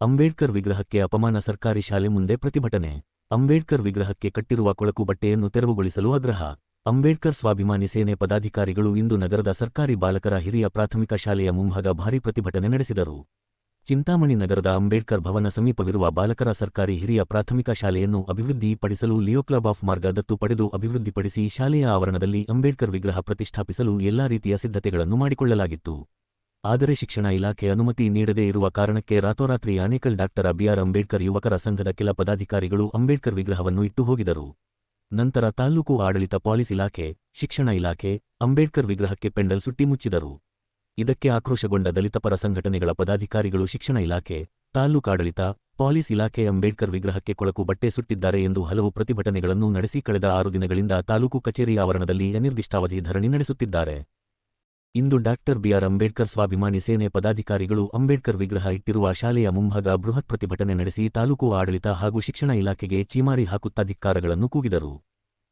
ಅಂಬೇಡ್ಕರ್ ವಿಗ್ರಹಕ್ಕೆ ಅಪಮಾನ ಸರ್ಕಾರಿ ಶಾಲೆ ಮುಂದೆ ಪ್ರತಿಭಟನೆ. ಅಂಬೇಡ್ಕರ್ ವಿಗ್ರಹಕ್ಕೆ ಕಟ್ಟಿರುವ ಕೊಳಕು ಬಟ್ಟೆಯನ್ನು ತೆರವುಗೊಳಿಸಲು ಆಗ್ರಹ. ಅಂಬೇಡ್ಕರ್ ಸ್ವಾಭಿಮಾನಿ ಸೇನೆ ಪದಾಧಿಕಾರಿಗಳು ಇಂದು ನಗರದ ಸರ್ಕಾರಿ ಬಾಲಕರ ಹಿರಿಯ ಪ್ರಾಥಮಿಕ ಶಾಲೆಯ ಮುಂಭಾಗ ಭಾರೀ ಪ್ರತಿಭಟನೆ ನಡೆಸಿದರು. ಚಿಂತಾಮಣಿ ನಗರದ ಅಂಬೇಡ್ಕರ್ ಭವನ ಸಮೀಪವಿರುವ ಬಾಲಕರ ಸರ್ಕಾರಿ ಹಿರಿಯ ಪ್ರಾಥಮಿಕ ಶಾಲೆಯನ್ನು ಅಭಿವೃದ್ಧಿಪಡಿಸಲು ಲಿಯೋ ಕ್ಲಬ್ ಆಫ್ ಮಾರ್ಗ ದತ್ತು ಪಡೆದು ಅಭಿವೃದ್ಧಿಪಡಿಸಿ ಶಾಲೆಯ ಆವರಣದಲ್ಲಿ ಅಂಬೇಡ್ಕರ್ ವಿಗ್ರಹ ಪ್ರತಿಷ್ಠಾಪಿಸಲು ಎಲ್ಲಾ ರೀತಿಯ ಸಿದ್ಧತೆಗಳನ್ನು ಮಾಡಿಕೊಳ್ಳಲಾಗಿತ್ತು. ಆದರೆ ಶಿಕ್ಷಣ ಇಲಾಖೆ ಅನುಮತಿ ನೀಡದೇ ಇರುವ ಕಾರಣಕ್ಕೆ ರಾತೋರಾತ್ರಿ Anekal doctor B R Ambedkar ಯುವಕರ ಸಂಘದ ಕೆಲ ಪದಾಧಿಕಾರಿಗಳು ಅಂಬೇಡ್ಕರ್ ವಿಗ್ರಹವನ್ನು ಇಟ್ಟು ಹೋಗಿದರು ನಂತರ ತಾಲ್ಲೂಕು ಆಡಳಿತ ಪಾಲಿಸ್ ಇಲಾಖೆ, ಶಿಕ್ಷಣ ಇಲಾಖೆ, ಅಂಬೇಡ್ಕರ್ ವಿಗ್ರಹಕ್ಕೆ ಪೆಂಡಲ್ ಸುಟ್ಟಿ ಮುಚ್ಚಿದರು. ಇದಕ್ಕೆ ಆಕ್ರೋಶಗೊಂಡ ದಲಿತ ಪರ ಸಂಘಟನೆಗಳ ಪದಾಧಿಕಾರಿಗಳು ಶಿಕ್ಷಣ ಇಲಾಖೆ ತಾಲ್ಲೂಕಾಡಳಿತ ಪಾಲಿಸ್ ಇಲಾಖೆ ಅಂಬೇಡ್ಕರ್ ವಿಗ್ರಹಕ್ಕೆ ಕೊಳಕು ಬಟ್ಟೆ ಸುಟ್ಟಿದ್ದಾರೆ ಎಂದು ಹಲವು ಪ್ರತಿಭಟನೆಗಳನ್ನು ನಡೆಸಿ ಕಳೆದ ಆರು ದಿನಗಳಿಂದ ತಾಲೂಕು ಕಚೇರಿ ಆವರಣದಲ್ಲಿ ಅನಿರ್ದಿಷ್ಟಾವಧಿ ಧರಣಿ ನಡೆಸುತ್ತಿದ್ದಾರೆ. ಇಂದು ಡಾಕ್ಟರ್ ಬಿಆರ್ ಅಂಬೇಡ್ಕರ್ ಸ್ವಾಭಿಮಾನಿ ಸೇನೆ ಪದಾಧಿಕಾರಿಗಳು ಅಂಬೇಡ್ಕರ್ ವಿಗ್ರಹ ಇಟ್ಟಿರುವ ಶಾಲೆಯ ಮುಂಭಾಗ ಬೃಹತ್ ಪ್ರತಿಭಟನೆ ನಡೆಸಿ ತಾಲೂಕು ಆಡಳಿತ ಹಾಗೂ ಶಿಕ್ಷಣ ಇಲಾಖೆಗೆ ಚೀಮಾರಿ ಹಾಕುತ್ತಾ ಧಿಕ್ಕಾರಗಳನ್ನು ಕೂಗಿದರು.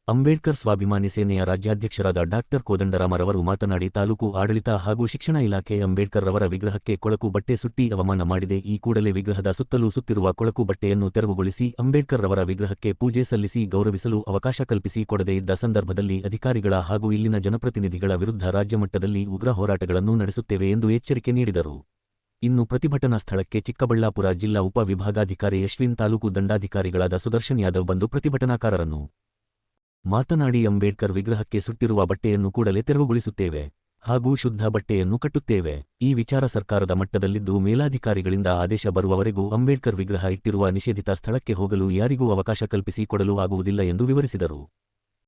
ಅಂಬೇಡ್ಕರ್ ಸ್ವಾಭಿಮಾನಿ ಸೇನೆಯ ರಾಜ್ಯಾಧ್ಯಕ್ಷರಾದ ಡಾಕ್ಟರ್ ಕೋದಂಡರಾಮರವರು ಮಾತನಾಡಿ ತಾಲೂಕು ಆಡಳಿತ ಹಾಗೂ ಶಿಕ್ಷಣ ಇಲಾಖೆ ಅಂಬೇಡ್ಕರ್ ರವರ ವಿಗ್ರಹಕ್ಕೆ ಕೊಳಕು ಬಟ್ಟೆ ಸುಟ್ಟಿ ಅವಮಾನ ಮಾಡಿದೆ. ಈ ಕೂಡಲೇ ವಿಗ್ರಹದ ಸುತ್ತಲೂ ಸುತ್ತಿರುವ ಕೊಳಕು ಬಟ್ಟೆಯನ್ನು ತೆರವುಗೊಳಿಸಿ ಅಂಬೇಡ್ಕರ್ ರವರ ವಿಗ್ರಹಕ್ಕೆ ಪೂಜೆ ಸಲ್ಲಿಸಿ ಗೌರವಿಸಲು ಅವಕಾಶ ಕಲ್ಪಿಸಿ ಕೊಡದೇ ಇದ್ದ ಸಂದರ್ಭದಲ್ಲಿ ಅಧಿಕಾರಿಗಳ ಹಾಗೂ ಇಲ್ಲಿನ ಜನಪ್ರತಿನಿಧಿಗಳ ವಿರುದ್ಧ ರಾಜ್ಯಮಟ್ಟದಲ್ಲಿ ಉಗ್ರ ಹೋರಾಟಗಳನ್ನು ನಡೆಸುತ್ತೇವೆ ಎಂದು ಎಚ್ಚರಿಕೆ ನೀಡಿದರು. ಇನ್ನು ಪ್ರತಿಭಟನಾ ಸ್ಥಳಕ್ಕೆ ಚಿಕ್ಕಬಳ್ಳಾಪುರ ಜಿಲ್ಲಾ ಉಪವಿಭಾಗಾಧಿಕಾರಿ ಯಶ್ವಿನ್ ತಾಲೂಕು ದಂಡಾಧಿಕಾರಿಗಳಾದ ಸುದರ್ಶನ್ ಯಾದವ್ ಬಂದು ಪ್ರತಿಭಟನಾಕಾರರನ್ನು ಮಾತನಾಡಿ ಅಂಬೇಡ್ಕರ್ ವಿಗ್ರಹಕ್ಕೆ ಸುಟ್ಟಿರುವ ಬಟ್ಟೆಯನ್ನು ಕೂಡಲೇ ತೆರವುಗೊಳಿಸುತ್ತೇವೆ ಹಾಗೂ ಶುದ್ಧ ಬಟ್ಟೆಯನ್ನು ಕಟ್ಟುತ್ತೇವೆ. ಈ ವಿಚಾರ ಸರ್ಕಾರದ ಮಟ್ಟದಲ್ಲಿದ್ದು ಮೇಲಾಧಿಕಾರಿಗಳಿಂದ ಆದೇಶ ಬರುವವರೆಗೂ ಅಂಬೇಡ್ಕರ್ ವಿಗ್ರಹ ಇಟ್ಟಿರುವ ನಿಷೇಧಿತ ಸ್ಥಳಕ್ಕೆ ಹೋಗಲು ಯಾರಿಗೂ ಅವಕಾಶ ಕಲ್ಪಿಸಿ ಕೊಡಲು ಆಗುವುದಿಲ್ಲ ಎಂದು ವಿವರಿಸಿದರು.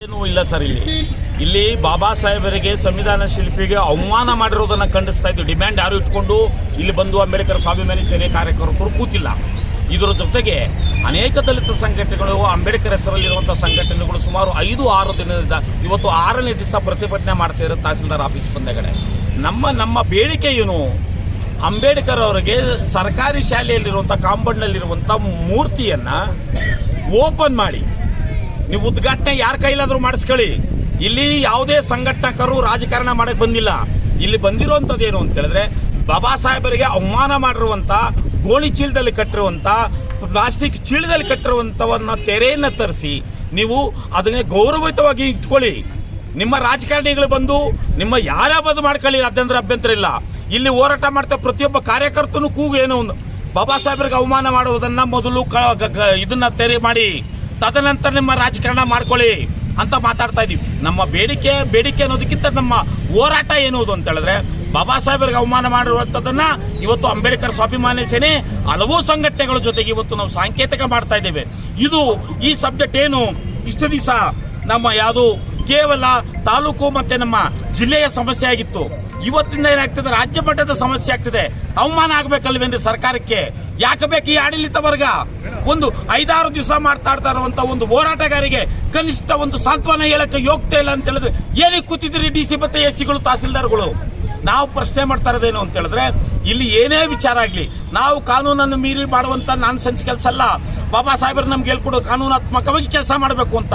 ಏನೂ ಇಲ್ಲ ಸರ್ ಇಲ್ಲಿ. ಇಲ್ಲಿ ಬಾಬಾ ಸಾಹೇಬರಿಗೆ ಸಂವಿಧಾನ ಶಿಲ್ಪಿಗೆ ಅವಮಾನ ಮಾಡಿರೋದನ್ನ ಖಂಡಿಸ್ತಾ ಇದ್ದು, ಡಿಮ್ಯಾಂಡ್ ಯಾರು ಇಟ್ಕೊಂಡು ಇಲ್ಲಿ ಬಂದು ಅಂಬೇಡ್ಕರ್ ಸ್ವಾಭಿಮಾನಿ ಸೇನೆ ಕಾರ್ಯಕರ್ತರು ಕೂತಿಲ್ಲ. ಇದರ ಜೊತೆಗೆ ಅನೇಕ ದಲಿತ ಸಂಘಟನೆಗಳು, ಅಂಬೇಡ್ಕರ್ ಹೆಸರಲ್ಲಿರುವಂಥ ಸಂಘಟನೆಗಳು ಸುಮಾರು ಐದು, ಆರು ದಿನದಿಂದ ಇವತ್ತು ಆರನೇ ದಿವಸ ಪ್ರತಿಭಟನೆ ಮಾಡ್ತಾ ಇರೋ ತಹಸೀಲ್ದಾರ್ ಆಫೀಸ್ ಬಂದಗಡೆ. ನಮ್ಮ ನಮ್ಮ ಬೇಡಿಕೆ ಏನು? ಅಂಬೇಡ್ಕರ್ ಅವರಿಗೆ ಸರ್ಕಾರಿ ಶಾಲೆಯಲ್ಲಿರುವಂಥ ಕಾಂಪೌಂಡ್ನಲ್ಲಿರುವಂಥ ಮೂರ್ತಿಯನ್ನ ಓಪನ್ ಮಾಡಿ. ನೀವು ಉದ್ಘಾಟನೆ ಯಾರ ಕೈಲಾದರೂ ಮಾಡಿಸ್ಕೊಳ್ಳಿ. ಇಲ್ಲಿ ಯಾವುದೇ ಸಂಘಟಕರು ರಾಜಕಾರಣ ಮಾಡಕ್ಕೆ ಬಂದಿಲ್ಲ. ಇಲ್ಲಿ ಬಂದಿರುವಂತದ್ದು ಏನು ಅಂತ ಹೇಳಿದ್ರೆ, ಬಾಬಾ ಸಾಹೇಬರಿಗೆ ಅವಮಾನ ಮಾಡಿರುವಂತ ಗೋಣಿ ಚೀಲದಲ್ಲಿ ಕಟ್ಟಿರುವಂಥ ಪ್ಲಾಸ್ಟಿಕ್ ಚೀಲದಲ್ಲಿ ಕಟ್ಟಿರುವಂತವನ್ನ ತೆರೆಯನ್ನು ತರಿಸಿ ನೀವು ಅದನ್ನೇ ಗೌರವಯುತವಾಗಿ ಇಟ್ಕೊಳ್ಳಿ. ನಿಮ್ಮ ರಾಜಕಾರಣಿಗಳು ಬಂದು ನಿಮ್ಮ ಯಾರ್ಯಾವ ಬಂದು ಮಾಡ್ಕೊಳ್ಳಿ ಅದಂದ್ರೆ ಅಭ್ಯಂತರ ಇಲ್ಲ. ಇಲ್ಲಿ ಹೋರಾಟ ಮಾಡ್ತಾ ಪ್ರತಿಯೊಬ್ಬ ಕಾರ್ಯಕರ್ತನು ಕೂಗು ಏನೋ ಒಂದು. ಬಾಬಾ ಸಾಹೇಬರಿಗೆ ಅವಮಾನ ಮಾಡುವುದನ್ನು ಮೊದಲು ಇದನ್ನ ತೆರೆ ಮಾಡಿ, ತದನಂತರ ನಿಮ್ಮ ರಾಜಕಾರಣ ಮಾಡ್ಕೊಳ್ಳಿ ಅಂತ ಮಾತಾಡ್ತಾ ಇದ್ದೀವಿ ನಮ್ಮ ಬೇಡಿಕೆ ಬೇಡಿಕೆ ಅನ್ನೋದಕ್ಕಿಂತ ನಮ್ಮ ಹೋರಾಟ ಏನುವುದು ಅಂತ ಹೇಳಿದ್ರೆ ಬಾಬಾ ಸಾಹೇಬರಿಗೆ ಅವಮಾನ ಮಾಡಿರುವಂತದನ್ನ ಇವತ್ತು ಅಂಬೇಡ್ಕರ್ ಸ್ವಾಭಿಮಾನಿ ಸೇನೆ ಹಲವು ಸಂಘಟನೆಗಳ ಜೊತೆಗೆ ಇವತ್ತು ನಾವು ಸಾಂಕೇತಿಕ ಮಾಡ್ತಾ ಇದ್ದೇವೆ. ಇದು ಈ ಸಬ್ಜೆಕ್ಟ್ ಏನು? ಇಷ್ಟು ದಿವಸ ನಮ್ಮ ಯಾವುದು? ಕೇವಲ ತಾಲೂಕು ಮತ್ತೆ ನಮ್ಮ ಜಿಲ್ಲೆಯ ಸಮಸ್ಯೆ ಆಗಿತ್ತು. ಇವತ್ತಿಂದ ಏನಾಗ್ತದೆ? ರಾಜ್ಯ ಮಟ್ಟದ ಸಮಸ್ಯೆ ಆಗ್ತದೆ. ಅವಮಾನ ಆಗ್ಬೇಕಲ್ವೇನ್ರಿ ಸರ್ಕಾರಕ್ಕೆ? ಯಾಕೆ ಬೇಕು ಈ ಆಡಳಿತ ವರ್ಗ? ಒಂದು ಐದಾರು ದಿವಸ ಮಾತಾಡ್ತಾ ಇರುವಂತ ಒಂದು ಹೋರಾಟಗಾರಿಗೆ ಕನಿಷ್ಠ ಒಂದು ಸಾಂತ್ವನ ಹೇಳಕ್ಕೆ ಯೋಗ್ಯತೆ ಇಲ್ಲ ಅಂತ ಹೇಳಿದ್ರೆ ಏನಕ್ಕೆ ಕೂತಿದ್ರಿ ಡಿ ಸಿ ಮತ್ತೆ ಎಸ್ ಸಿಗಳು ತಹಸೀಲ್ದಾರ್ಗಳು? ನಾವು ಪ್ರಶ್ನೆ ಮಾಡ್ತಾ ಇರೋದೇನು ಅಂತ ಹೇಳಿದ್ರೆ, ಇಲ್ಲಿ ಏನೇ ವಿಚಾರ ಆಗಲಿ, ನಾವು ಕಾನೂನನ್ನು ಮೀರಿ ಮಾಡುವಂಥ ನಾನ್ ಸೆನ್ಸ್ ಕೆಲಸ ಅಲ್ಲ. ಬಾಬಾ ಸಾಹೇಬರು ನಮ್ಗೆ ಹೇಳ್ಕೊಡೋ ಕಾನೂನಾತ್ಮಕವಾಗಿ ಕೆಲಸ ಮಾಡಬೇಕು ಅಂತ.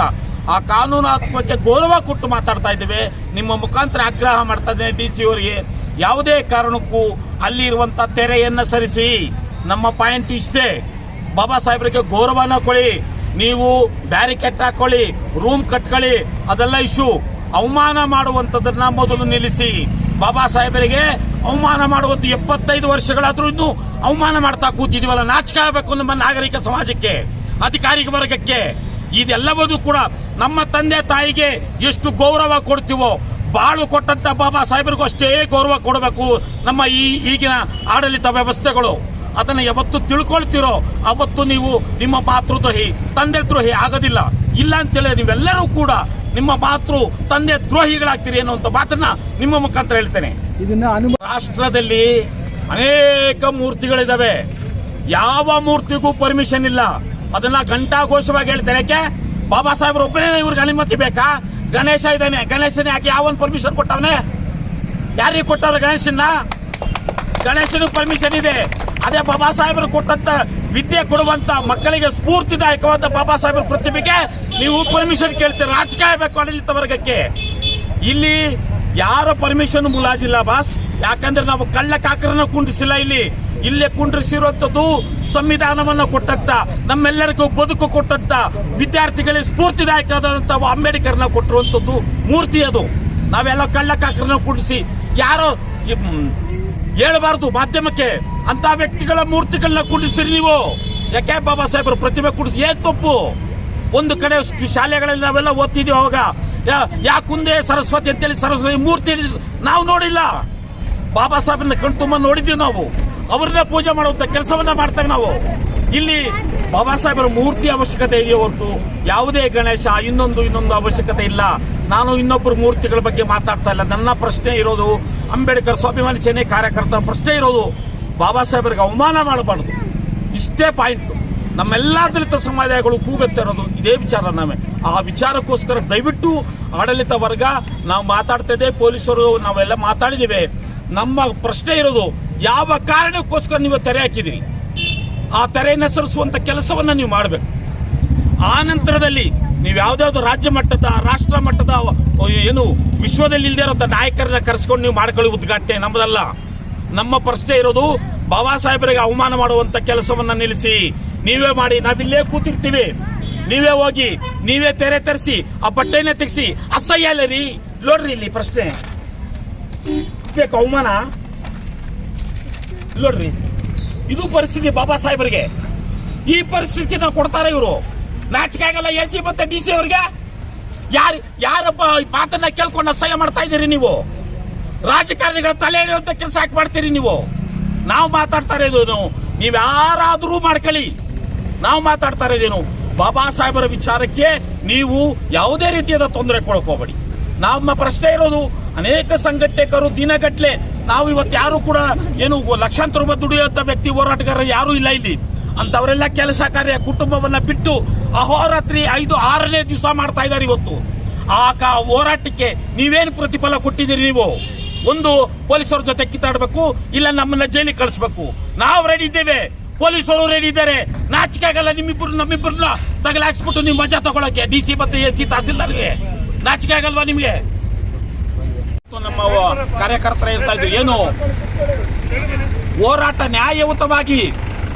ಆ ಕಾನೂನಾತ್ಮಕಕ್ಕೆ ಗೌರವ ಕೊಟ್ಟು ಮಾತಾಡ್ತಾ ಇದ್ದೇವೆ. ನಿಮ್ಮ ಮುಖಾಂತರ ಆಗ್ರಹ ಮಾಡ್ತಾ ಇದ್ದೇನೆ ಡಿ ಸಿ ಅವರಿಗೆ. ಯಾವುದೇ ಕಾರಣಕ್ಕೂ ಅಲ್ಲಿ ತೆರೆಯನ್ನು ತೆರೆಯನ್ನ ಸರಿಸಿ. ನಮ್ಮ ಪಾಯಿಂಟ್ ಇಷ್ಟೇ. ಬಾಬಾ ಸಾಹೇಬರಿಗೆ ಗೌರವನ ಕೊಡಿ. ನೀವು ಬ್ಯಾರಿಕೇಡ್ ಹಾಕೊಳ್ಳಿ ರೂಮ್ ಕಟ್ಕೊಳ್ಳಿ. ಅದೆಲ್ಲ ಇಶ್ಯೂ ಅವಮಾನ ಮಾಡುವಂಥದ್ದನ್ನ ಮೊದಲು ನಿಲ್ಲಿಸಿ. ಬಾಬಾ ಸಾಹೇಬರಿಗೆ ಅವಮಾನ ಮಾಡುವಂತ ಎಪ್ಪತ್ತೈದು ವರ್ಷಗಳಾದ್ರೂ ಇನ್ನು ಅವಮಾನ ಮಾಡ್ತಾ ಕೂತಿದೀವಲ್ಲ, ನಾಚಿಕೆ ಆಗಬೇಕು ನಮ್ಮ ನಾಗರಿಕ ಸಮಾಜಕ್ಕೆ, ಅಧಿಕಾರಿಕ ವರ್ಗಕ್ಕೆ. ಇದೆಲ್ಲವೂ ಕೂಡ ನಮ್ಮ ತಂದೆ ತಾಯಿಗೆ ಎಷ್ಟು ಗೌರವ ಕೊಡ್ತೀವೋ, ಬಾಳು ಕೊಟ್ಟಂತ ಬಾಬಾ ಸಾಹೇಬರಿಗೂ ಅಷ್ಟೇ ಗೌರವ ಕೊಡಬೇಕು ನಮ್ಮ ಈ ಈಗಿನ ಆಡಳಿತ ವ್ಯವಸ್ಥೆಗಳು. ಅದನ್ನು ಯಾವತ್ತು ತಿಳ್ಕೊಳ್ತಿರೋ, ಅವತ್ತು ನೀವು ನಿಮ್ಮ ಮಾತೃದ್ರೋಹಿ ತಂದೆ ದ್ರೋಹಿ ಆಗೋದಿಲ್ಲ. ಇಲ್ಲ ಅಂತೇಳಿ ನೀವೆಲ್ಲರೂ ಕೂಡ ನಿಮ್ಮ ಮಾತೃ ತಂದೆ ದ್ರೋಹಿಗಳಾಗ್ತೀರಿ ಅನ್ನುವಂಥ ಮಾತನ್ನ ನಿಮ್ಮ ಮುಖಾಂತರ ಹೇಳ್ತೇನೆ. ಇದನ್ನ ರಾಷ್ಟ್ರದಲ್ಲಿ ಅನೇಕ ಮೂರ್ತಿಗಳಿದಾವೆ. ಯಾವ ಮೂರ್ತಿಗೂ ಪರ್ಮಿಷನ್ ಇಲ್ಲ. ಅದನ್ನ ಘಂಟಾಘೋಷವಾಗಿ ಹೇಳ್ತೇನೆ. ಯಾಕೆ? ಬಾಬಾ ಸಾಹೇಬ್ರು ಒಬ್ಬನೇ ಇವ್ರಿಗೆ ಅನುಮತಿ ಬೇಕಾ? ಗಣೇಶ ಇದ್ದಾನೆ. ಗಣೇಶನೇ ಯಾಕೆ ಯಾವನ್ ಪರ್ಮಿಷನ್ ಕೊಟ್ಟವನೇ? ಯಾರಿಗೆ ಕೊಟ್ಟವ್ರೆ ಗಣೇಶನ್ನ? ಗಣೇಶನ ಪರ್ಮಿಷನ್ ಇದೆ. ಅದೇ ಬಾಬಾ ಸಾಹೇಬರು ಕೊಟ್ಟಂತ ವಿದ್ಯೆ ಕೊಡುವಂತ ಮಕ್ಕಳಿಗೆ ಸ್ಫೂರ್ತಿದಾಯಕವಾದ ಬಾಬಾ ಸಾಹೇಬರ ಪ್ರತಿಭೆಗೆ ನೀವು ಪರ್ಮಿಷನ್ ಕೇಳ್ತೀರ. ರಾಜಕೀಯ ಬೇಕು ಆಡಳಿತ ವರ್ಗಕ್ಕೆ. ಇಲ್ಲಿ ಯಾರ ಪರ್ಮಿಷನ್ ಮುಲಾಜಿಲ್ಲ ಬಾಸ್. ಯಾಕಂದ್ರೆ ನಾವು ಕಳ್ಳ ಕಾಕರನ್ನ ಕುಂಡಿಸಿಲ್ಲ ಇಲ್ಲಿ. ಇಲ್ಲೇ ಕುಂಡ್ರಿಸಿರುವಂಥದ್ದು ಸಂವಿಧಾನವನ್ನು ಕೊಟ್ಟಂತ, ನಮ್ಮೆಲ್ಲರಿಗೂ ಬದುಕು ಕೊಟ್ಟಂತ ವಿದ್ಯಾರ್ಥಿಗಳಿಗೆ ಸ್ಫೂರ್ತಿದಾಯಕವಾದಂಥ ಅಂಬೇಡ್ಕರ್ನ ಕೊಟ್ಟಿರುವಂಥದ್ದು ಮೂರ್ತಿ ಅದು. ನಾವೆಲ್ಲ ಕಳ್ಳ ಕಾಕರನ್ನ ಕುಂಡಿಸಿ ಯಾರೋ ಹೇಳಬಾರದು ಮಾಧ್ಯಮಕ್ಕೆ. ಅಂತ ವ್ಯಕ್ತಿಗಳ ಮೂರ್ತಿಗಳನ್ನ ಕುಡಿಸಿರಿ ನೀವು. ಯಾಕೆ ಬಾಬಾ ಸಾಹೇಬರು ಪ್ರತಿಮೆ ಕುಡಿಸಿ? ಏನ್ ತಪ್ಪು? ಒಂದು ಕಡೆ ಶಾಲೆಗಳಲ್ಲಿ ನಾವೆಲ್ಲ ಓದ್ತಿದೀವಿ ಅವಾಗ. ಯಾ- ಯಾ ಕುಂದೆ ಸರಸ್ವತಿ ಅಂತೇಳಿ ಸರಸ್ವತಿ ಮೂರ್ತಿ ನಾವು ನೋಡಿಲ್ಲ. ಬಾಬಾ ಸಾಹೇಬನ್ನ ಕಣ್ತುಂಬ ನೋಡಿದ್ದೀವಿ ನಾವು. ಅವ್ರನ್ನ ಪೂಜೆ ಮಾಡುವಂತ ಕೆಲಸವನ್ನ ಮಾಡ್ತೇವೆ ನಾವು. ಇಲ್ಲಿ ಬಾಬಾ ಸಾಹೇಬರ ಮೂರ್ತಿ ಅವಶ್ಯಕತೆ ಇದೆಯೋ ಹೊರತು ಯಾವುದೇ ಗಣೇಶ ಇನ್ನೊಂದು ಇನ್ನೊಂದು ಅವಶ್ಯಕತೆ ಇಲ್ಲ. ನಾನು ಇನ್ನೊಬ್ಬರು ಮೂರ್ತಿಗಳ ಬಗ್ಗೆ ಮಾತಾಡ್ತಾ ಇಲ್ಲ. ನನ್ನ ಪ್ರಶ್ನೆ ಇರೋದು ಅಂಬೇಡ್ಕರ್ ಸ್ವಾಭಿಮಾನಿ ಸೇನೆ ಕಾರ್ಯಕರ್ತರ ಪ್ರಶ್ನೆ ಇರೋದು ಬಾಬಾ ಸಾಹೇಬರಿಗೆ ಅವಮಾನ ಮಾಡಬಾರ್ದು. ಇಷ್ಟೇ ಪಾಯಿಂಟ್ ನಮ್ಮೆಲ್ಲ ದಲಿತ ಸಮುದಾಯಗಳು ಕೂಗುತ್ತಿರೋದು ಇದೇ ವಿಚಾರ ನಾವೇ. ಆ ವಿಚಾರಕ್ಕೋಸ್ಕರ ದಯವಿಟ್ಟು ಆಡಳಿತ ವರ್ಗ, ನಾವು ಮಾತಾಡ್ತಾ ಇದ್ದೇವೆ ಪೊಲೀಸರು, ನಾವೆಲ್ಲ ಮಾತಾಡಿದ್ದೀವಿ ನಮ್ಮ ಪ್ರಶ್ನೆ ಇರೋದು ಯಾವ ಕಾರಣಕ್ಕೋಸ್ಕರ ನೀವು ತೆರೆ ಹಾಕಿದಿರಿ ಆ ತೆರೆಯನ್ನು ಸರಿಸುವಂತ ಕೆಲಸವನ್ನು ನೀವು ಮಾಡಬೇಕು. ಆ ನಂತರದಲ್ಲಿ ನೀವು ಯಾವ್ದಾವ್ದು ರಾಜ್ಯ ಮಟ್ಟದ, ರಾಷ್ಟ್ರ ಮಟ್ಟದ ಏನು ವಿಶ್ವದಲ್ಲಿ ಇಲ್ಲದೆ ಇರೋ ನಾಯಕರನ್ನ ಕರೆಸ್ಕೊಂಡು ನೀವು ಮಾಡ್ಕೊಳ್ಳಿ ಉದ್ಘಾಟನೆ. ನಮ್ಮದಲ್ಲ. ನಮ್ಮ ಪ್ರಶ್ನೆ ಇರೋದು, ಬಾಬಾ ಸಾಹೇಬರಿಗೆ ಅವಮಾನ ಮಾಡುವಂತ ಕೆಲಸವನ್ನ ನಿಲ್ಲಿಸಿ. ನೀವೇ ಮಾಡಿ, ನಾವಿಲ್ಲೇ ಕೂತಿರ್ತೀವಿ. ನೀವೇ ಹೋಗಿ, ನೀವೇ ತೆರೆ ತರಿಸಿ, ಆ ಬಟ್ಟೆನೆ ತೆಗೆಸಿ. ಅಸಹ್ಯ ರೀ. ನೋಡ್ರಿ ಇಲ್ಲಿ ಪ್ರಶ್ನೆ. ಬೇಕು ಅವಮಾನ? ನೋಡ್ರಿ. ಇದು ಪರಿಸ್ಥಿತಿ ಬಾಬಾ ಸಾಹೇಬರಿಗೆ. ಈ ಪರಿಸ್ಥಿತಿನ ಕೊಡ್ತಾರೆ ಇವರು. ನಾಚಿಕೆ ಆಗಲ್ಲ ಎ ಸಿ ಮತ್ತೆ ಡಿ ಸಿ ಅವ್ರಿಗೆ? ಯಾರು ಈ ಮಾತನ್ನ ಕೇಳ್ಕೊಂಡು ಅಸಹ್ಯ ಮಾಡ್ತಾ ಇದ್ದೀರಿ ನೀವು? ರಾಜಕಾರಣಿಗಳ ತಲೆ ಹಿಡಿಯುವಂತ ಕೆಲಸ ಹಾಕಿ ಮಾಡ್ತೀರಿ ನೀವು? ನಾವು ಮಾತಾಡ್ತಾ ಇರೋದೇನು ನೀವು ಯಾರಾದರೂ ಮಾಡ್ಕೊಳ್ಳಿ. ನಾವು ಮಾತಾಡ್ತಾ ಇರೋದೇನು ಬಾಬಾ ಸಾಹೇಬರ ವಿಚಾರಕ್ಕೆ ನೀವು ಯಾವುದೇ ರೀತಿಯಾದ ತೊಂದರೆ ಕೊಡಕ್ ಹೋಗ್ಬೇಡಿ. ನಮ್ಮ ಪ್ರಶ್ನೆ ಇರೋದು, ಅನೇಕ ಸಂಘಟಕರು ದಿನಗಟ್ಟಲೆ ನಾವು ಇವತ್ತು ಯಾರು ಕೂಡ ಏನು ಲಕ್ಷಾಂತರ ರೂಪಾಯಿ ದುಡಿಯುವಂತ ವ್ಯಕ್ತಿ ಹೋರಾಟಗಾರರು ಯಾರು ಇಲ್ಲ ಇಲ್ಲಿ. ಅಂತವರೆಲ್ಲ ಕೆಲಸ ಕಾರ್ಯ ಕುಟುಂಬವನ್ನ ಬಿಟ್ಟು ಅಹೋರಾತ್ರಿ ಐದು, ಆರನೇ ದಿವಸ ಮಾಡ್ತಾ ಇದ್ದಾರೆ ಇವತ್ತು. ಆ ಹೋರಾಟಕ್ಕೆ ನೀವೇನು ಪ್ರತಿಫಲ ಕೊಟ್ಟಿದ್ದೀರಿ ನೀವು? ಒಂದು, ಪೊಲೀಸರ ಜೊತೆ ಕಿತ್ತಾಡಬೇಕು, ಇಲ್ಲ ನಮ್ಮನ್ನ ಜೈಲಿಗೆ ಕಳಿಸ್ಬೇಕು. ನಾವು ರೆಡಿ ಇದ್ದೇವೆ. ಪೊಲೀಸರು ರೆಡಿ ಇದ್ದಾರೆ. ನಾಚಿಕೆ ಆಗಲ್ಲ ನಿಮ್ಮಿಬ್ರು ನಮ್ಮಿಬ್ಬರನ್ನ ತಗಲಾಕ್ಸ್ಬಿಟ್ಟು ನಿಮ್ಮ ಮಜಾ ತಗೊಳಕ್ಕೆ, ಡಿ ಸಿ ಮತ್ತೆ ಎ ಸಿ ತಹಸೀಲ್ದಾರ್ಗೆ. ನಾಚಿಕೆ ಆಗಲ್ವಾ ನಿಮ್ಗೆ ನಮ್ಮ ಕಾರ್ಯಕರ್ತರ ಇರ್ತಾ ಇದ್ರು ಏನು? ಹೋರಾಟ ನ್ಯಾಯಯುತವಾಗಿ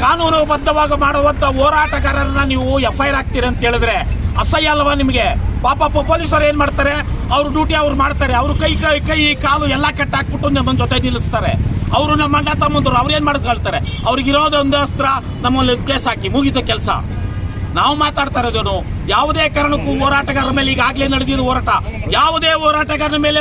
ಕಾನೂನುಬದ್ಧವಾಗಿ ಮಾಡುವಂತ ಹೋರಾಟಗಾರರನ್ನ ನೀವು ಎಫ್ ಐ ಆರ್ ಹಾಕ್ತೀರಿ ಅಂತ ಹೇಳಿದ್ರೆ ಅಸಹ್ಯ ಅಲ್ವಾ ನಿಮಗೆ? ಪಾಪ ಪೊಲೀಸರು ಏನ್ ಮಾಡ್ತಾರೆ? ಅವ್ರ ಡ್ಯೂಟಿ ಅವ್ರು ಮಾಡ್ತಾರೆ. ಅವ್ರ ಕೈ ಕೈ ಕೈ, ಕಾಲು ಎಲ್ಲ ಕಟ್ ಹಾಕ್ಬಿಟ್ಟು ನಮ್ಮ ಜೊತೆ ನಿಲ್ಲಿಸ್ತಾರೆ. ಅವರು ನಮ್ಮ ಮಂಡ ತಮ್ಮಂದ್ರು, ಅವ್ರು ಏನ್ ಮಾಡ್ಕೊಳ್ತಾರೆ? ಅವ್ರಿಗೆ ಇರೋದು ಒಂದು ಅಸ್ತ್ರ, ನಮ್ಮಲ್ಲಿ ಕೇಸ್ ಹಾಕಿ ಮುಗಿದ ಕೆಲಸ. ನಾವು ಮಾತಾಡ್ತಾ ಇರೋದೇನು ಯಾವುದೇ ಕಾರಣಕ್ಕೂ ಹೋರಾಟಗಾರರ ಮೇಲೆ ಈಗಾಗಲೇ ನಡೆದಿದ್ದು ಹೋರಾಟ. ಯಾವುದೇ ಹೋರಾಟಗಾರರ ಮೇಲೆ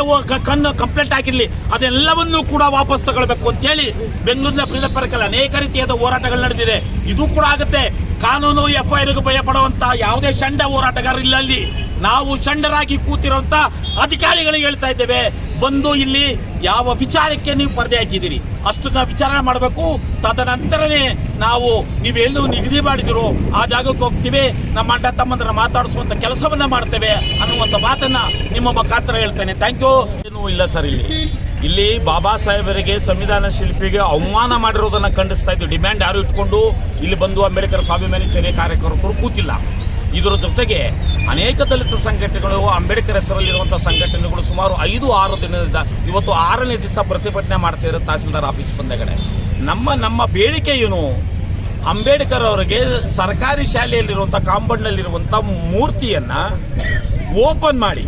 ಕಣ್ಣು ಕಂಪ್ಲೇಂಟ್ ಆಗಿರಲಿ ಅದೆಲ್ಲವನ್ನೂ ಕೂಡ ವಾಪಸ್ ತಗೊಳ್ಬೇಕು ಅಂತೇಳಿ ಬೆಂಗಳೂರಿನ ಪಾರ್ಕಲ್ಲಿ ಅನೇಕ ರೀತಿಯಾದ ಹೋರಾಟಗಳು ನಡೆದಿದೆ. ಇದು ಕೂಡ ಆಗುತ್ತೆ. ಕಾನೂನು ಎಫ್ ಭಯಪಡುವಂತ ಯಾವುದೇ ಚಂಡ ಹೋರಾಟಗಾರ ಇಲ್ಲ ಅಲ್ಲಿ ನಾವು ಚಂಡರಾಗಿ ಕೂತಿರುವಂತ ಅಧಿಕಾರಿಗಳಿಗೆ ಹೇಳ್ತಾ ಇದ್ದೇವೆ. ಬಂದು ಇಲ್ಲಿ ಯಾವ ವಿಚಾರಕ್ಕೆ ನೀವು ಪರದೆ ಹಾಕಿದ್ದೀರಿ? ಅಷ್ಟನ್ನ ವಿಚಾರ ಮಾಡಬೇಕು. ತದನಂತರನೇ ನಾವು ನೀವೆಲ್ಲೂ ನಿಗದಿ ಮಾಡಿದಿರೋ ಆ ಜಾಗಕ್ಕೆ ಹೋಗ್ತೀವಿ. ನಮ್ಮ ಅಣ್ಣ ತಮ್ಮಂದ್ರ ಮಾತಾಡಿಸುವಂತ ಕೆಲಸವನ್ನ ಮಾಡ್ತೇವೆ ಅನ್ನುವಂತ ಮಾತನ್ನ ನಿಮ್ಮ ಮುಖಾಂತರ ಹೇಳ್ತೇನೆ. ಥ್ಯಾಂಕ್ ಯು ಏನೂ ಇಲ್ಲ ಸರ್ ಇಲ್ಲಿ. ಇಲ್ಲಿ ಬಾಬಾ ಸಾಹೇಬರಿಗೆ ಸಂವಿಧಾನ ಶಿಲ್ಪಿಗೆ ಅವಮಾನ ಮಾಡಿರೋದನ್ನ ಖಂಡಿಸ್ತಾ ಇದ್ದು ಡಿಮ್ಯಾಂಡ್ ಯಾರು ಇಟ್ಕೊಂಡು ಇಲ್ಲಿ ಬಂದು ಅಂಬೇಡ್ಕರ್ ಸ್ವಾಭಿಮಾನಿ ಸೇನೆ ಕಾರ್ಯಕರ್ತರು ಕೂತಿಲ್ಲ. ಇದರ ಜೊತೆಗೆ ಅನೇಕ ದಲಿತ ಸಂಘಟನೆಗಳು, ಅಂಬೇಡ್ಕರ್ ಹೆಸರಲ್ಲಿರುವಂತಹ ಸಂಘಟನೆಗಳು ಸುಮಾರು ಐದು, ಆರು ದಿನದಿಂದ ಇವತ್ತು ಆರನೇ ದಿವಸ ಪ್ರತಿಭಟನೆ ಮಾಡ್ತಾ ಇರೋ ತಹಸೀಲ್ದಾರ್ ಆಫೀಸ್ ಬಂದಗಡೆ. ನಮ್ಮ ನಮ್ಮ ಬೇಡಿಕೆ ಏನು? ಅಂಬೇಡ್ಕರ್ ಅವರಿಗೆ ಸರ್ಕಾರಿ ಶಾಲೆಯಲ್ಲಿರುವಂಥ ಕಾಂಪೌಂಡ್ನಲ್ಲಿರುವಂಥ ಮೂರ್ತಿಯನ್ನ ಓಪನ್ ಮಾಡಿ.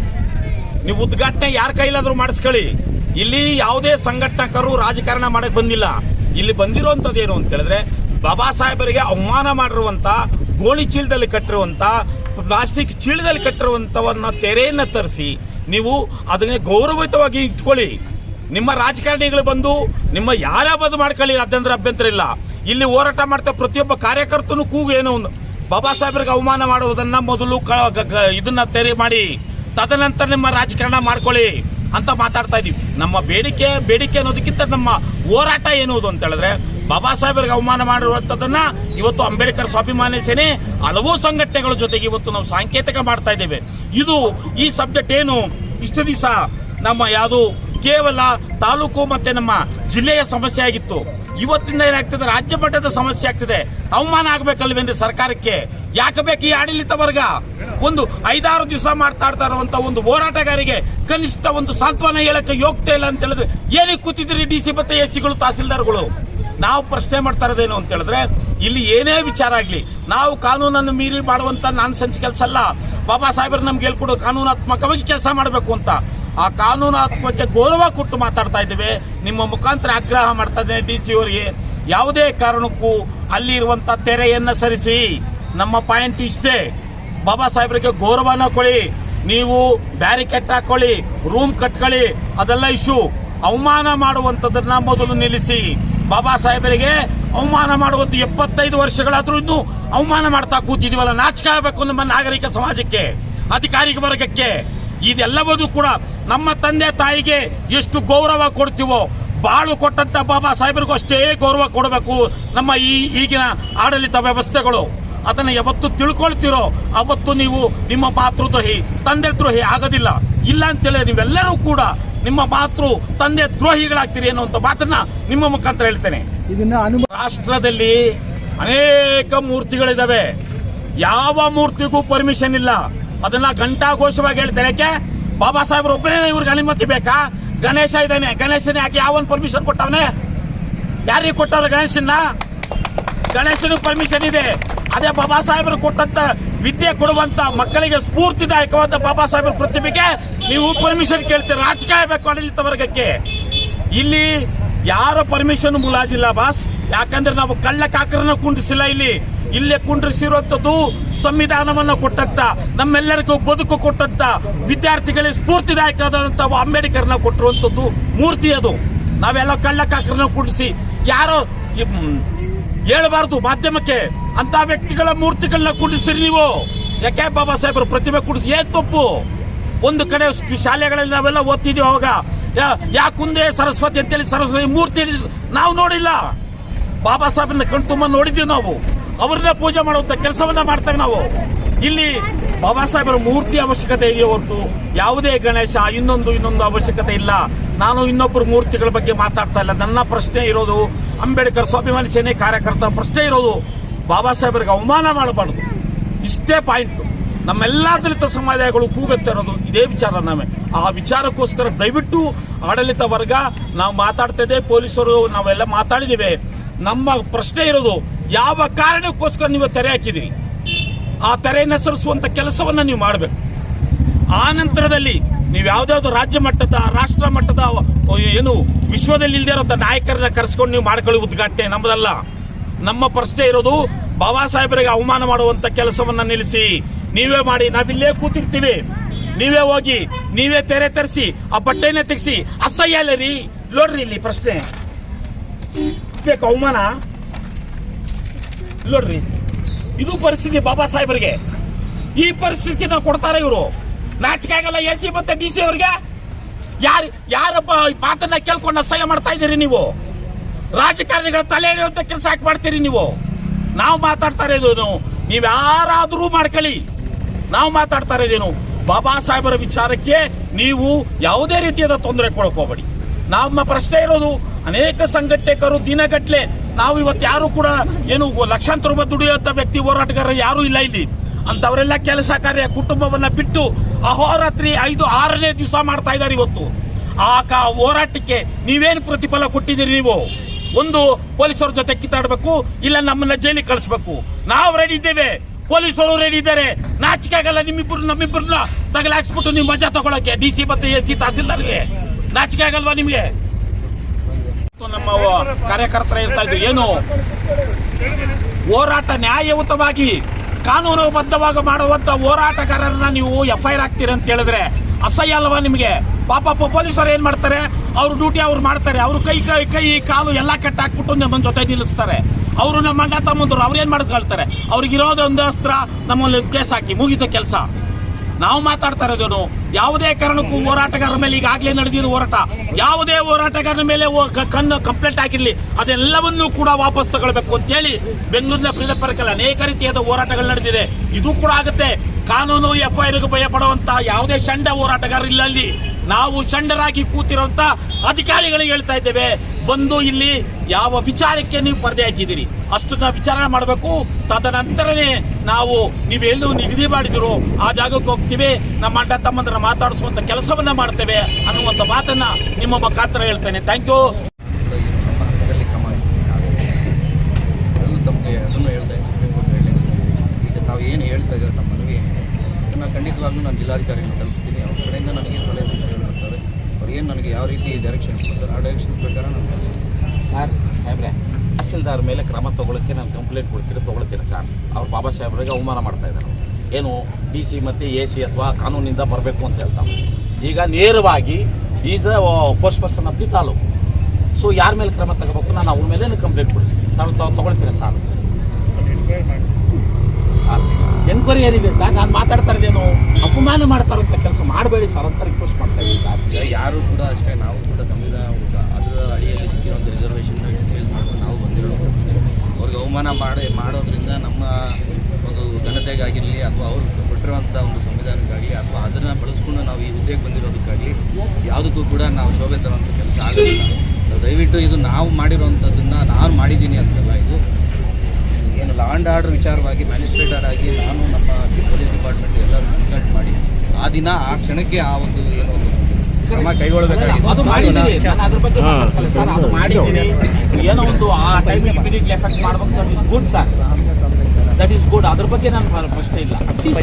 ನೀವು ಉದ್ಘಾಟನೆ ಯಾರ ಕೈಲಾದ್ರೂ ಮಾಡಿಸ್ಕೊಳ್ಳಿ. ಇಲ್ಲಿ ಯಾವುದೇ ಸಂಘಟಕರು ರಾಜಕಾರಣ ಮಾಡಕ್ ಬಂದಿಲ್ಲ. ಇಲ್ಲಿ ಬಂದಿರುವಂತದ್ದು ಏನು ಅಂತ ಹೇಳಿದ್ರೆ, ಬಾಬಾ ಸಾಹೇಬರಿಗೆ ಅವಮಾನ ಮಾಡಿರುವಂತ, ಗೋಣಿ ಚೀಲದಲ್ಲಿ ಕಟ್ಟಿರುವಂತ, ಪ್ಲಾಸ್ಟಿಕ್ ಚೀಲದಲ್ಲಿ ಕಟ್ಟಿರುವಂತವನ್ನ ತೆರೆಯನ್ನ ತರಿಸಿ, ನೀವು ಅದನ್ನೇ ಗೌರವಿತವಾಗಿ ಇಟ್ಕೊಳ್ಳಿ. ನಿಮ್ಮ ರಾಜಕಾರಣಿಗಳು ಬಂದು ನಿಮ್ಮ ಯಾರೇ ಬಂದು ಮಾಡ್ಕೊಳ್ಳಿ ಅದಂದ್ರೆ ಅಭ್ಯಂತರ ಇಲ್ಲ. ಇಲ್ಲಿ ಹೋರಾಟ ಮಾಡ್ತಾ ಪ್ರತಿಯೊಬ್ಬ ಕಾರ್ಯಕರ್ತನು ಕೂಗು ಏನೋ? ಒಂದು ಬಾಬಾ ಸಾಹೇಬರಿಗೆ ಅವಮಾನ ಮಾಡುವುದನ್ನ ಮೊದಲು ಇದನ್ನ ತೆರೆ ಮಾಡಿ, ತದನಂತರ ನಿಮ್ಮ ರಾಜಕಾರಣ ಮಾಡ್ಕೊಳ್ಳಿ. ಅಂತ ಮಾತಾಡ್ತಾ ಇದೀವಿ. ನಮ್ಮ ಬೇಡಿಕೆ ಬೇಡಿಕೆ ಅನ್ನೋದಕ್ಕಿಂತ ನಮ್ಮ ಹೋರಾಟ ಏನು ಅಂತ ಹೇಳಿದ್ರೆ, ಬಾಬಾ ಸಾಹೇಬರಿಗೆ ಅವಮಾನ ಮಾಡಿರುವಂಥದ್ದನ್ನ ಇವತ್ತು ಅಂಬೇಡ್ಕರ್ ಸ್ವಾಭಿಮಾನಿ ಸೇನೆ ಹಲವು ಸಂಘಟನೆಗಳ ಜೊತೆಗೆ ಇವತ್ತು ನಾವು ಸಾಂಕೇತಿಕ ಮಾಡ್ತಾ ಇದ್ದೇವೆ. ಇದು ಈ ಸಬ್ಜೆಕ್ಟ್ ಏನು? ಇಷ್ಟು ದಿವಸ ನಮ್ಮ ಯಾವುದು ಕೇವಲ ತಾಲೂಕು ಮತ್ತೆ ನಮ್ಮ ಜಿಲ್ಲೆಯ ಸಮಸ್ಯೆ ಆಗಿತ್ತು. ಇವತ್ತಿಂದ ಏನಾಗ್ತದೆ, ರಾಜ್ಯ ಮಟ್ಟದ ಸಮಸ್ಯೆ ಆಗ್ತದೆ. ಅವಮಾನ ಆಗ್ಬೇಕಲ್ವೇನ್ರಿ ಸರ್ಕಾರಕ್ಕೆ? ಯಾಕೆ ಬೇಕು ಈ ಆಡಳಿತ ವರ್ಗ? ಒಂದು ಐದಾರು ದಿವಸ ಮಾಡ್ತಾ ಇರುವಂತ ಒಂದು ಹೋರಾಟಗಾರಿಗೆ ಕನಿಷ್ಠ ಒಂದು ಸಾಂತ್ವನ ಹೇಳಕ್ಕೆ ಯೋಗ್ಯತೆ ಇಲ್ಲ ಅಂತ ಹೇಳಿದ್ರೆ ಏನಕ್ಕೆ ಕೂತಿದ್ರಿ ಡಿ ಸಿ ಮತ್ತೆ ಎಸ್ ಸಿಗಳು ತಹಸೀಲ್ದಾರ್ಗಳು? ನಾವು ಪ್ರಶ್ನೆ ಮಾಡ್ತಾ ಇರೋದೇನು ಅಂತ ಹೇಳಿದ್ರೆ, ಇಲ್ಲಿ ಏನೇ ವಿಚಾರ ಆಗಲಿ, ನಾವು ಕಾನೂನನ್ನು ಮೀರಿ ಮಾಡುವಂತ ನಾನ್ ಸೆನ್ಸ್ ಕೆಲಸ ಅಲ್ಲ. ಬಾಬಾ ಸಾಹೇಬರು ನಮ್ಗೆ ಹೇಳ್ಕೊಡೋ ಕಾನೂನಾತ್ಮಕವಾಗಿ ಕೆಲಸ ಮಾಡಬೇಕು ಅಂತ. ಆ ಕಾನೂನಾತ್ಮಕಕ್ಕೆ ಗೌರವ ಕೊಟ್ಟು ಮಾತಾಡ್ತಾ ಇದ್ದೇವೆ. ನಿಮ್ಮ ಮುಖಾಂತರ ಆಗ್ರಹ ಮಾಡ್ತಾ ಇದ್ದೇನೆ ಡಿ ಸಿ ಅವರಿಗೆ. ಯಾವುದೇ ಕಾರಣಕ್ಕೂ ಅಲ್ಲಿ ಇರುವಂಥ ತೆರೆಯನ್ನ ಸರಿಸಿ. ನಮ್ಮ ಪಾಯಿಂಟ್ ಇಷ್ಟೇ. ಬಾಬಾ ಸಾಹೇಬರಿಗೆ ಗೌರವನ ಕೊಡಿ. ನೀವು ಬ್ಯಾರಿಕೇಡ್ ಹಾಕೊಳ್ಳಿ, ರೂಮ್ ಕಟ್ಕೊಳ್ಳಿ, ಅದೆಲ್ಲ ಇಶ್ಯೂ. ಅವಮಾನ ಮಾಡುವಂಥದ್ದನ್ನ ಮೊದಲು ನಿಲ್ಲಿಸಿ. ಬಾಬಾ ಸಾಹೇಬರಿಗೆ ಅವಮಾನ ಮಾಡುವಂಥ ಎಪ್ಪತ್ತೈದು ವರ್ಷಗಳಾದ್ರೂ ಇನ್ನೂ ಅವಮಾನ ಮಾಡ್ತಾ ಕೂತಿದೀವಲ್ಲ ನಾಚಿಕೆ ಆಗಬೇಕು ನಮ್ಮ ನಾಗರಿಕ ಸಮಾಜಕ್ಕೆ, ಅಧಿಕಾರಿಕ ವರ್ಗಕ್ಕೆ. ಇದೆಲ್ಲವೂ ಕೂಡ ನಮ್ಮ ತಂದೆ ತಾಯಿಗೆ ಎಷ್ಟು ಗೌರವ ಕೊಡ್ತೀವೋ ಬಾಳು ಕೊಟ್ಟಂತ ಬಾಬಾ ಸಾಹೇಬರಿಗೂ ಅಷ್ಟೇ ಗೌರವ ಕೊಡಬೇಕು ನಮ್ಮ ಈ ಈಗಿನ ಆಡಳಿತ ವ್ಯವಸ್ಥೆಗಳು. ಅದನ್ನು ಯಾವತ್ತು ತಿಳ್ಕೊಳ್ತಿರೋ ಅವತ್ತು ನೀವು ನಿಮ್ಮ ಮಾತೃದ್ರೋಹಿ ತಂದೆ ದ್ರೋಹಿ ಆಗೋದಿಲ್ಲ. ಇಲ್ಲ ಅಂತೇಳಿ ನೀವೆಲ್ಲರೂ ಕೂಡ ನಿಮ್ಮ ಮಾತೃ ತಂದೆ ದ್ರೋಹಿಗಳಾಗ್ತೀರಿ ಅನ್ನುವಂಥ ಮಾತನ್ನ ನಿಮ್ಮ ಮುಖಾಂತರ ಹೇಳ್ತೇನೆ. ಇದನ್ನ ರಾಷ್ಟ್ರದಲ್ಲಿ ಅನೇಕ ಮೂರ್ತಿಗಳಿದ್ದಾವೆ ಯಾವ ಮೂರ್ತಿಗೂ ಪರ್ಮಿಷನ್ ಇಲ್ಲ. ಅದನ್ನ ಘಂಟಾಘೋಷವಾಗಿ ಹೇಳ್ತಾರೆ ಯಾಕೆ? ಬಾಬಾ ಸಾಹೇಬ್ರು ಒಬ್ಬನೇ ಇವ್ರಿಗೆ ಅನುಮತಿ ಬೇಕಾ? ಗಣೇಶ ಇದ್ದಾನೆ. ಗಣೇಶನ ಯಾಕೆ ಯಾವನ್ ಪರ್ಮಿಷನ್ ಕೊಟ್ಟವನೇ? ಯಾರಿಗೆ ಕೊಟ್ಟವ್ರ ಗಣೇಶನ್ನ? ಗಣೇಶನ ಪರ್ಮಿಷನ್ ಇದೆ. ಅದೇ ಬಾಬಾ ಸಾಹೇಬರು ಕೊಟ್ಟಂತ ವಿದ್ಯೆ ಕೊಡುವಂತ ಮಕ್ಕಳಿಗೆ ಸ್ಫೂರ್ತಿದಾಯಕವಾದ ಬಾಬಾ ಸಾಹೇಬರ ಪ್ರತಿಭೆಗೆ ನೀವು ಪರ್ಮಿಷನ್ ಕೇಳ್ತೀರ? ರಾಜಕೀಯ ಬೇಕು ಆಡಳಿತ ವರ್ಗಕ್ಕೆ. ಇಲ್ಲಿ ಯಾರ ಪರ್ಮಿಷನ್ ಮುಲಾಜಿಲ್ಲ ಬಾಸ್? ಯಾಕಂದ್ರೆ ನಾವು ಕಳ್ಳ ಕಾಕರನ್ನ ಕುಂಡಿಸಿಲ್ಲ ಇಲ್ಲಿ. ಇಲ್ಲೇ ಕುಂಡ್ರಿಸಿರುವಂಥದ್ದು ಸಂವಿಧಾನವನ್ನು ಕೊಟ್ಟಂತ ನಮ್ಮೆಲ್ಲರಿಗೂ ಬದುಕು ಕೊಟ್ಟಂತ ವಿದ್ಯಾರ್ಥಿಗಳಿಗೆ ಸ್ಫೂರ್ತಿದಾಯಕವಾದಂತ ಅಂಬೇಡ್ಕರ್ನ ಕೊಟ್ಟಿರುವಂತದ್ದು ಮೂರ್ತಿ ಅದು. ನಾವೆಲ್ಲ ಕಳ್ಳ ಕುಡಿಸಿ ಯಾರೋ ಹೇಳಬಾರದು ಮಾಧ್ಯಮಕ್ಕೆ ಅಂತ ವ್ಯಕ್ತಿಗಳ ಮೂರ್ತಿಗಳನ್ನ ಕುಡಿಸಿರಿ ನೀವು. ಯಾಕೆ ಬಾಬಾ ಸಾಹೇಬರು ಪ್ರತಿಭೆ ಕುಡಿಸಿ ಏನ್ ತಪ್ಪು? ಒಂದು ಕಡೆ ಶಾಲೆಗಳಲ್ಲಿ ನಾವೆಲ್ಲ ಓದ್ತಿದೀವಿ ಅವಾಗ ಯಾಕೆ ಯಾಕುಂದೆ ಸರಸ್ವತಿ ಅಂತೇಳಿ ಸರಸ್ವತಿ ಮೂರ್ತಿ ನಾವು ನೋಡಿಲ್ಲ. ಬಾಬಾ ಸಾಹೇಬನ್ನ ಕಣ್ತುಂಬ ನೋಡಿದ್ವಿ ನಾವು. ಅವ್ರನ್ನ ಪೂಜೆ ಮಾಡುವಂತ ಕೆಲಸವನ್ನ ಮಾಡ್ತೇವೆ ನಾವು. ಇಲ್ಲಿ ಬಾಬಾ ಸಾಹೇಬರ ಮೂರ್ತಿ ಅವಶ್ಯಕತೆ ಇದೆಯೇ ಹೊರತು ಯಾವುದೇ ಗಣೇಶ ಇನ್ನೊಂದು ಇನ್ನೊಂದು ಅವಶ್ಯಕತೆ ಇಲ್ಲ. ನಾನು ಇನ್ನೊಬ್ಬರು ಮೂರ್ತಿಗಳ ಬಗ್ಗೆ ಮಾತಾಡ್ತಾ ಇಲ್ಲ. ನನ್ನ ಪ್ರಶ್ನೆ ಇರೋದು ಅಂಬೇಡ್ಕರ್ ಸ್ವಾಭಿಮಾನಿ ಸೇನೆ ಕಾರ್ಯಕರ್ತ ಪ್ರಶ್ನೆ ಇರೋದು ಬಾಬಾ ಸಾಹೇಬರಿಗೆ ಅವಮಾನ ಮಾಡಬಾರ್ದು. ಇಷ್ಟೇ ಪಾಯಿಂಟ್ ನಮ್ಮೆಲ್ಲ ದಲಿತ ಸಮುದಾಯಗಳು ಕೂಗುತ್ತಿರೋದು ಇದೇ ವಿಚಾರ ನಾವೇ. ಆ ವಿಚಾರಕ್ಕೋಸ್ಕರ ದಯವಿಟ್ಟು ಆಡಳಿತ ವರ್ಗ, ನಾವು ಮಾತಾಡ್ತಾ ಪೊಲೀಸರು ನಾವೆಲ್ಲ ಮಾತಾಡಿದ್ದೇವೆ. ನಮ್ಮ ಪ್ರಶ್ನೆ ಇರೋದು, ಯಾವ ಕಾರಣಕ್ಕೋಸ್ಕರ ನೀವು ತೆರೆ ಹಾಕಿದಿರಿ ಆ ತೆರೆಯನ್ನು ಸರಿಸುವಂತ ಕೆಲಸವನ್ನ ನೀವು ಮಾಡಬೇಕು. ಆ ನಂತರದಲ್ಲಿ ನೀವು ಯಾವ್ದಾವ್ದು ರಾಜ್ಯ ಮಟ್ಟದ, ರಾಷ್ಟ್ರ ಮಟ್ಟದ ಏನು ವಿಶ್ವದಲ್ಲಿ ಇಲ್ಲದೆ ಇರೋ ನಾಯಕರನ್ನ ಕರೆಸ್ಕೊಂಡು ನೀವು ಮಾಡ್ಕೊಳ್ಳಿ ಉದ್ಘಾಟನೆ ನಮ್ಮದಲ್ಲ. ನಮ್ಮ ಪ್ರಶ್ನೆ ಇರೋದು, ಬಾಬಾ ಸಾಹೇಬರಿಗೆ ಅವಮಾನ ಮಾಡುವಂತ ಕೆಲಸವನ್ನ ನಿಲ್ಲಿಸಿ, ನೀವೇ ಮಾಡಿ, ನಾವಿಲ್ಲೇ ಕೂತಿರ್ತೀವಿ. ನೀವೇ ಹೋಗಿ, ನೀವೇ ತೆರೆ ತರಿಸಿ, ಆ ಬಟ್ಟೆನೇ ತೆಗೆಸಿ, ಅಸಹ್ಯ ಅಲ್ಲ ರೀ. ನೋಡ್ರಿ ಇಲ್ಲಿ ಪ್ರಶ್ನೆ. ಬೇಕು ಅವಮಾನ? ನೋಡ್ರಿ, ಇದು ಪರಿಸ್ಥಿತಿ ಬಾಬಾ ಸಾಹೇಬರಿಗೆ. ಈ ಪರಿಸ್ಥಿತಿನ ಕೊಡ್ತಾರೆ ಇವರು. ನಾಚಿಕೆ ಆಗಲ್ಲ ಎ ಸಿ ಮತ್ತೆ ಡಿ ಸಿ ಅವ್ರಿಗೆ. ಯಾರು, ಯಾರಪ್ಪ ಮಾತನ್ನ ಕೇಳ್ಕೊಂಡು ಅಸಹ್ಯ ಮಾಡ್ತಾ ಇದ್ದೀರಿ ನೀವು? ರಾಜಕಾರಣಿಗಳ ತಲೆ ಹಿಡಿಯುವಂತ ಕೆಲಸ ಯಾಕೆ ಮಾಡ್ತೀರಿ ನೀವು? ನಾವು ಮಾತಾಡ್ತಾ ಇರೋದೇನು ನೀವು ಯಾರಾದರೂ ಮಾಡ್ಕೊಳ್ಳಿ. ನಾವು ಮಾತಾಡ್ತಾ ಇರೋದೇನು ಬಾಬಾ ಸಾಹೇಬರ ವಿಚಾರಕ್ಕೆ ನೀವು ಯಾವುದೇ ರೀತಿಯಾದ ತೊಂದರೆ ಕೊಡಕ್ಕೆ ಹೋಗಬೇಡಿ. ನಮ್ಮ ಪ್ರಶ್ನೆ ಇರೋದು ಅನೇಕ ಸಂಘಟಕರು ದಿನಗಟ್ಟಲೆ ನಾವು ಇವತ್ತು ಯಾರು ಕೂಡ ಏನು ಲಕ್ಷಾಂತರ ರೂಪಾಯಿ ದುಡಿಯುವಂತ ವ್ಯಕ್ತಿ, ಹೋರಾಟಗಾರ ಯಾರು ಇಲ್ಲ ಇಲ್ಲಿ. ಅಂತವರೆಲ್ಲ ಕೆಲಸ ಕಾರ್ಯ ಕುಟುಂಬವನ್ನ ಬಿಟ್ಟು ಅಹೋರಾತ್ರಿ ಐದು, ಆರನೇ ದಿವಸ ಮಾಡ್ತಾ ಇದ್ದಾರೆ ಇವತ್ತು. ಆ ಹೋರಾಟಕ್ಕೆ ನೀವೇನು ಪ್ರತಿಫಲ ಕೊಟ್ಟಿದ್ದೀರಿ ನೀವು? ಒಂದು ಪೊಲೀಸರ ಜೊತೆ ಕಿತ್ತಾಡಬೇಕು, ಇಲ್ಲ ನಮ್ಮನ್ನ ಜೈಲಿಗೆ ಕಳಿಸ್ಬೇಕು. ನಾವು ರೆಡಿ ಇದ್ದೇವೆ. ಪೊಲೀಸರು ರೆಡಿ ಇದ್ದಾರೆ. ನಾಚಿಕೆ ಆಗಲ್ಲ ನಿಮ್ಮಿಬ್ಬರು ನಮ್ಮಿಬ್ಬರನ್ನ ತಗಲಾಕ್ಸ್ಬಿಟ್ಟು ನೀವು ಮಜಾ ತಗೊಳಕ್ಕೆ. ಡಿ ಸಿ ಮತ್ತೆ ಎ ಸಿ ತಹಸೀಲ್ದಾರ್ಗೆ. ನಾಚಿಕೆ ಆಗಲ್ವಾ ನಿಮ್ಗೆ? ನಮ್ಮ ಕಾರ್ಯಕರ್ತರ ಇರ್ತಾ ಇದ್ರು, ಏನು? ಹೋರಾಟ ನ್ಯಾಯಯುತವಾಗಿ, ಕಾನೂನುಬದ್ಧವಾಗಿ ಮಾಡುವಂತ ಹೋರಾಟಗಾರರನ್ನ ನೀವು ಎಫ್ ಐ ಅಂತ ಹೇಳಿದ್ರೆ, ಅಸಹ್ಯ ಅಲ್ವಾ ನಿಮಗೆ? ಪಾಪ ಪೊಲೀಸರು ಏನ್ ಮಾಡ್ತಾರೆ? ಅವ್ರ ಡ್ಯೂಟಿ ಅವ್ರು ಮಾಡ್ತಾರೆ. ಅವ್ರ ಕೈ ಕೈ ಕೈ, ಕಾಲು ಎಲ್ಲ ಕೆಟ್ಟ ಹಾಕ್ಬಿಟ್ಟು ನಮ್ಮ ಜೊತೆ ನಿಲ್ಲಿಸ್ತಾರೆ. ಅವರು ನಮ್ಮ ಅಣ್ಣ, ತಮ್ಮಂದ್ರು, ಅವ್ರು ಏನ್ ಮಾಡ್ಕೊಳ್ತಾರೆ? ಅವ್ರಿಗೆ ಇರೋದೊಂದು ಅಸ್ತ್ರ, ನಮ್ಮಲ್ಲಿ ಕೇಸ್ ಹಾಕಿ ಮುಗಿದ ಕೆಲಸ. ನಾವು ಮಾತಾಡ್ತಾ ಇರೋದೇನು? ಯಾವುದೇ ಕಾರಣಕ್ಕೂ ಹೋರಾಟಗಾರರ ಮೇಲೆ ಈಗಾಗಲೇ ನಡೆದಿರೋ ಹೋರಾಟ. ಯಾವುದೇ ಹೋರಾಟಗಾರರ ಮೇಲೆ ಕಣ್ಣು ಕಂಪ್ಲೇಂಟ್ ಆಗಿರಲಿ, ಅದೆಲ್ಲವನ್ನೂ ಕೂಡ ವಾಪಸ್ ತಗೊಳ್ಬೇಕು ಅಂತೇಳಿ ಬೆಂಗಳೂರಿನ ಪ್ರಿಯ ಅನೇಕ ರೀತಿಯಾದ ಹೋರಾಟಗಳು ನಡೆದಿದೆ. ಇದು ಕೂಡ ಆಗುತ್ತೆ. ಕಾನೂನು ಎಫ್ ಐ ಭಯ ಪಡುವಂತ ಯಾವುದೇ ಷಂಡ ಹೋರಾಟಗಾರ ಇಲ್ಲ ಅಲ್ಲಿ ನಾವು ಷಂಡರಾಗಿ ಕೂತಿರುವಂತ ಅಧಿಕಾರಿಗಳಿಗೆ ಹೇಳ್ತಾ ಇದ್ದೇವೆ, ಬಂದು ಇಲ್ಲಿ ಯಾವ ವಿಚಾರಕ್ಕೆ ನೀವು ಪರದೆ ಹಾಕಿದ್ದೀರಿ? ಅಷ್ಟನ್ನ ವಿಚಾರಣೆ ಮಾಡಬೇಕು, ತದನಂತರನೇ ನಾವು ನೀವೆಲ್ಲೂ ನಿಗದಿ ಮಾಡಿದಿರೋ, ಆ ಜಾಗಕ್ಕೆ ಹೋಗ್ತೀವಿ, ನಮ್ಮ ಅಣ್ಣ ತಮ್ಮಂದ್ರ ಮಾತಾಡಿಸುವಂತ ಕೆಲಸವನ್ನ ಮಾಡ್ತೇವೆ ಅನ್ನುವಂತ ಮಾತನ್ನ ನಿಮ್ಮ ಮುಖಾಂತರ ಹೇಳ್ತೇನೆ. ಥ್ಯಾಂಕ್ ಯು ಈ ಸಂಪರ್ಕದಲ್ಲಿ ಕ್ರಮ ವಹಿಸಿದ್ದಾರೆ ತಾವು ಏನು ಹೇಳ್ತಾ ಇದ್ದಾರೆ ತಮ್ಮ ಮನವಿ ಏನಿದೆ ಖಂಡಿತವಾಗ್ಲೂ ನಾನು ಜಿಲ್ಲಾಧಿಕಾರಿಯನ್ನು ತಲುಪಿಸ್ತೀನಿ ಅವ್ರ ಕಡೆಯಿಂದ ನನಗೆ ಸಲಹೆ ಸೂಚನೆಗಳು ಬರ್ತವೆ? ಅವ್ರು ಏನು ನನಗೆ ಯಾವ ರೀತಿ ಡೈರೆಕ್ಷನ್ಸ್ ಕೊಡ್ತಾರೆ? ಆ ಡೈರೆಕ್ಷನ್ಸ್ ಪ್ರಕಾರ ನಾನು ಕೆಲಸ ಸರ್ ಸಾಹೇಬ್ರೆ ತಹಸೀಲ್ದಾರ್ ಮೇಲೆ ಕ್ರಮ ತೊಗೊಳಕ್ಕೆ ನಾನು ಕಂಪ್ಲೇಂಟ್ ಕೊಡ್ತೀನಿ ತೊಗೊಳ್ತೀನಿ ಸರ್ ಅವ್ರು ಬಾಬಾ ಸಾಹೇಬ್ರಿಗೆ ಅವಮಾನ ಮಾಡ್ತಾ ಇದ್ದಾರೆ. ಏನು ಡಿ ಸಿ ಮತ್ತು ಎ ಸಿ ಅಥವಾ ಕಾನೂನಿಂದ ಬರಬೇಕು ಅಂತ ಹೇಳ್ತಾರೆ ಈಗ ನೇರವಾಗಿ is a post person of the taluk. So ಯಾರ ಮೇಲೆ ಕ್ರಮ ತಗೋಬೇಕು? ನಾನು ಅವ್ರ ಮೇಲೆ ಕಂಪ್ಲೇಂಟ್ ಕೊಡ್ತೀನಿ. ತಾವು ತಾವು ತಗೊಳ್ತೀನಿ ಸರ್ ಸರ್ ಎನ್ಕ್ವೈರಿ ಏನಿದೆ ಸರ್? ನಾನು ಮಾತಾಡ್ತಾ ಇದ್ದೇನೋ ಅಪಮಾನ ಮಾಡ್ತಾರಂತ ಕೆಲಸ ಮಾಡಬೇಡಿ ಸರ್ ಅಂತ ರಿಕ್ವೆಸ್ಟ್ ಮಾಡ್ತಾ ಇದ್ದೀನಿ ಯಾರು ಕೂಡ ಅಷ್ಟೇ, ನಾವು ಕೂಡ ಸಂವಿಧಾನ ಅದರ ಅಡಿಯಲ್ಲಿ ಸಿಕ್ಕಿರುವಂಥ ರಿಸರ್ವೇಷನ್ ಯೂಸ್ ಮಾಡ್ಕೊಂಡು ನಾವು ಬಂದಿರೋದು. ಅವ್ರಿಗೆ ಅವಮಾನ ಮಾಡಿ, ಮಾಡೋದ್ರಿಂದ ನಮ್ಮ ಒಂದು ಘನತೆಗಾಗಿರಲಿ ಅಥವಾ ಅವ್ರು ಕೊಟ್ಟಿರುವಂಥ ಒಂದು ಸಂವಿಧಾನಕ್ಕಾಗಲಿ ಅಥವಾ ಅದನ್ನು ಬಳಸ್ಕೊಂಡು ನಾವು ಈ ಹುದ್ದೆಗೆ ಬಂದಿರೋದಕ್ಕಾಗಲಿ ಯಾವುದಕ್ಕೂ ಕೂಡ ನಾವು ಶೋಭೆ ತರುವಂಥ ಕೆಲಸ ಆಗೋದಿಲ್ಲ ನಾವು ದಯವಿಟ್ಟು ಇದು ನಾವು ಮಾಡಿರೋವಂಥದ್ದನ್ನು ನಾನು ಮಾಡಿದ್ದೀನಿ ಅಂತಲ್ಲ ಇದು. ಏನು ಲಾ ಆ್ಯಂಡ್ ಆರ್ಡರ್ ವಿಚಾರವಾಗಿ ಮ್ಯಾಜಿಸ್ಟ್ರೇಟರ್ ಆಗಿ ನಾನು ನಮ್ಮ ಪೊಲೀಸ್ ಡಿಪಾರ್ಟ್ಮೆಂಟ್ ಎಲ್ಲರೂ ಕನ್ಸಲ್ಟ್ ಮಾಡಿ ಆ ದಿನ ಆ ಕ್ಷಣಕ್ಕೆ ಆ ಒಂದು ಏನು ಒಂದು ಕ್ರಮ ಕೈಗೊಳ್ಳಬೇಕಾಗಿತ್ತು. ಅದು ಮಾಡಿದ್ದೀನಿ. ಅದ್ರ ಬಗ್ಗೆ ಮಾತಾಡ್ತಲ್ಲ ಸರ್ ಅದು ಮಾಡಿದ್ದೀನಿ. ಏನೋ ಒಂದು ಆ ಟೈಮಿಗೆ ಇಮಿಡಿಯೇಟ್ಲಿ ಎಫೆಕ್ಟ್ ಮಾಡ್ಬೇಕು that is good sir that is good ಅದ್ರ ಬಗ್ಗೆ ನಾನು ಪ್ರಶ್ನೆ ಇಲ್ಲ.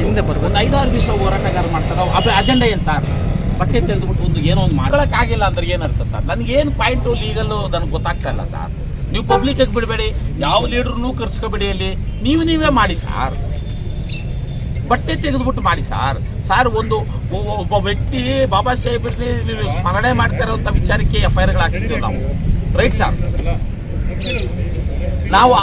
ಹಿಂದೆ ಒಂದು ಐದಾರು ದಿವಸ ಹೋರಾಟಗಾರ ಮಾಡ್ತಾರೆ. ಅದು ಅಜೆಂಡಾ ಏನು ಸರ್ ಬಟ್ಟೆ ತೆಗೆದುಬಿಟ್ಟು ಒಂದು ಏನೋ ಒಂದು ಮಾಡೋಕ್ಕಾಗಿಲ್ಲ ಅಂದ್ರೆ ಏನರ್ಥ ಸರ್ ನನಗೇನು ಪಾಯಿಂಟು ಲೀಗಲ್ಲು ನನಗೆ ಗೊತ್ತಾಗ್ತಾ ಇಲ್ಲ ಸರ್ ನೀವು ಪಬ್ಲಿಕ್ಕಿಗೆ ಬಿಡಬೇಡಿ. ಯಾವ ಲೀಡ್ರನ್ನೂ ಕರ್ಸ್ಕೊಬೇಡಿ ಅಲ್ಲಿ. ನೀವು ನೀವೇ ಮಾಡಿ ಸಾರ್. ಬಟ್ಟೆ ತೆಗೆದುಬಿಟ್ಟು ಮಾಡಿ ಸಾರ್. ಸಾರ್ ಒಂದು ಒಬ್ಬ ವ್ಯಕ್ತಿ ಬಾಬಾ ಸಾಹೇಬ್ರಿಗೆ ನೀವು ಸ್ಮರಣೆ ಮಾಡ್ತಾ ಇರೋಂಥ ವಿಚಾರಕ್ಕೆ ಎಫ್ ಐ ಆರ್ಗಳು ನಾವು. ರೈಟ್ ಸಾರ್ ನಾವು